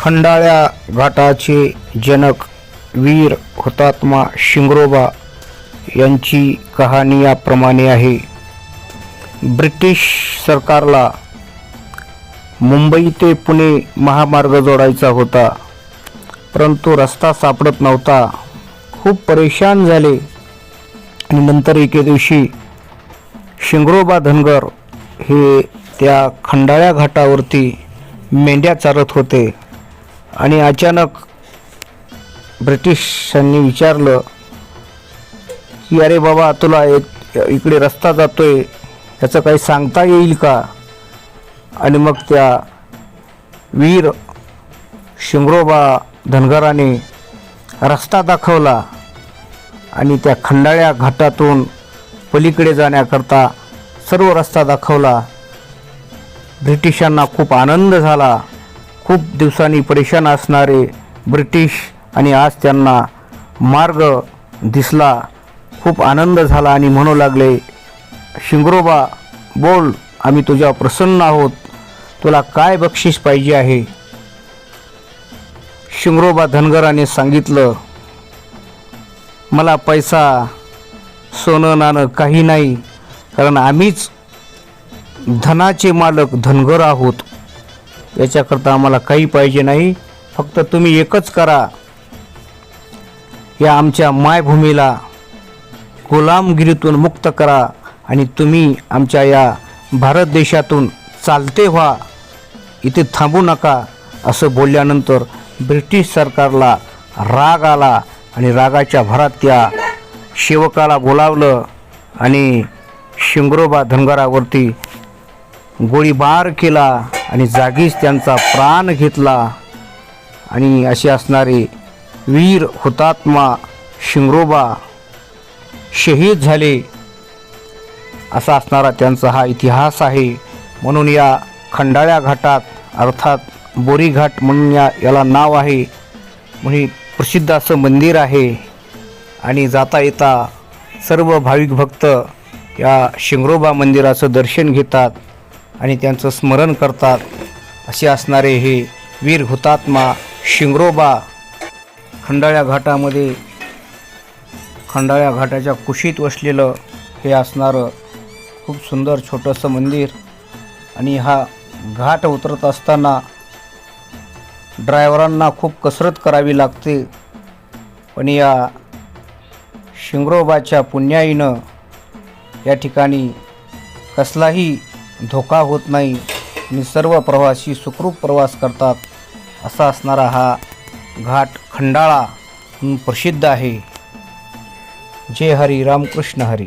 खंडाळ्या घाटाचे जनक वीर हुतात्मा शिंगरोबा यांची कहाणी याप्रमाणे आहे. ब्रिटिश सरकारला मुंबई ते पुणे महामार्ग जोडायचा होता. परंतु रस्ता सापडत नव्हता. खूप परेशान झाले. आणि नंतर एके दिवशी शिंगरोबा धनगर हे त्या खंडाळ्या घाटावरती मेंढ्या चारत होते. आणि अचानक ब्रिटिशांनी विचारलं की अरे बाबा तुला एक इकडे रस्ता जातो आहे याचं काही सांगता येईल का? आणि मग त्या वीर शिंगरोबा धनगराने रस्ता दाखवला आणि त्या खंडाळ्या घाटातून पलीकडे जाण्याकरता सर्व रस्ता दाखवला. ब्रिटिशांना खूप आनंद झाला. खूप दिवसांनी परेशान असणारे ब्रिटिश आणि आज त्यांना मार्ग दिसला. खूप आनंद झाला आणि म्हणू लागले शिंगरोबा बोल आम्ही तुझ्या प्रसन्न आहोत. तुला काय बक्षीस पाहिजे आहे? शिंगरोबा धनगराने सांगितलं मला पैसा सोनं नाणं काही नाही कारण आम्हीच धनाचे मालक धनगर आहोत. याच्याकरता आम्हाला काही पाहिजे नाही. फक्त तुम्ही एकच करा. या आमच्या मायभूमीला गुलामगिरीतून मुक्त करा आणि तुम्ही आमच्या या भारत देशातून चालते व्हा. इथे थांबू नका असं बोलल्यानंतर ब्रिटिश सरकारला राग आला आणि रागाच्या भरात त्या सेवकाला बोलावलं आणि शिंगरोबा धनगरावरती गोळीबार केला. आणि जागीच त्यांचा प्राण घेतला. आणि असे असणारे वीर हुतात्मा शिंगरोबा शहीद झाले. असा असणारा त्यांचा हा इतिहास आहे. म्हणून या खंडाळ्या घाटात अर्थात बोरीघाट म्हणून या याला नाव आहे. म्हणजे प्रसिद्ध असं मंदिर आहे. आणि जाता येता सर्व भाविक भक्त या शिंगरोबा मंदिराचं दर्शन घेतात. आणि त्यांचं स्मरण करतात. असे असणारे हे वीर हुतात्मा शिंगरोबा खंडाळ्या घाटामध्ये खंडाळ्या घाटाच्या कुशीत वसलेलं हे असणारं खूप सुंदर छोटंसं मंदिर. आणि हा घाट उतरत असताना ड्रायव्हरांना खूप कसरत करावी लागते. पण या शिंगरोबाच्या पुण्याईनं या ठिकाणी कसलाही धोका होत नाही. आणि सर्व प्रवासी सुखरूप प्रवास करतात. असा असणारा हा घाट खंडाळा प्रसिद्ध आहे. जय हरी रामकृष्ण हरी.